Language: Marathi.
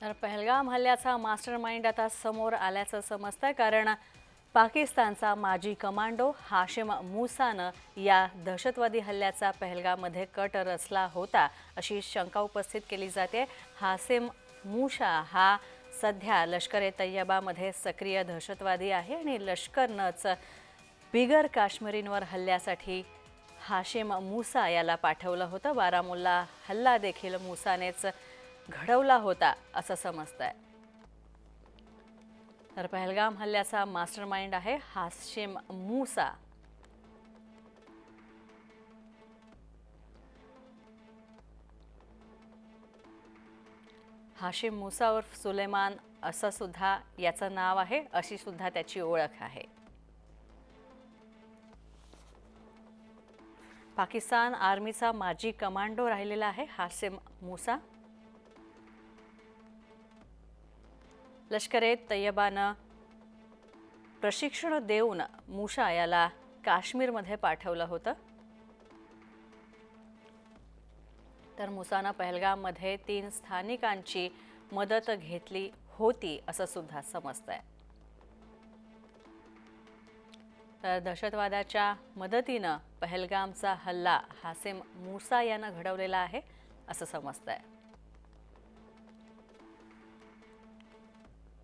तर पहलगाम हल्ल्याचा मास्टर माइंड आता समोर आल्याचं समजतं कारण पाकिस्तानचा माजी कमांडो हाशिम मुसानं या दहशतवादी हल्ल्याचा पहलगाममध्ये कट रचला होता अशी शंका उपस्थित केली जाते. हासिम मुशा हा सध्या लष्कर ए तय्यबामध्ये सक्रिय दहशतवादी आहे आणि लष्करनंच बिगर काश्मीरींवर हल्ल्यासाठी हाशिम मुसा याला पाठवलं होतं. बारामुल्ला हल्ला देखील मुसानेच घडवला होता असं समजत आहे तर पहलगाम हल्ल्याचा मास्टर माइंड आहे हाशिम मुसा. हाशिम मुसा उर्फ सुलेमान असं सुद्धा याचं नाव आहे अशी सुद्धा त्याची ओळख आहे. पाकिस्तान आर्मीचा माजी कमांडो राहिलेला आहे हासिम मुसा. लष्कर ए तय्यबानं प्रशिक्षण देऊन मुशा याला काश्मीरमध्ये पाठवलं होतं. तर मुसानं पहलगाममध्ये तीन स्थानिकांची मदत घेतली होती असं सुद्धा समजतंय. तर दहशतवादाच्या मदतीनं पहलगामचा हल्ला हासिम मुसा यानं घडवलेला आहे असं समजतंय.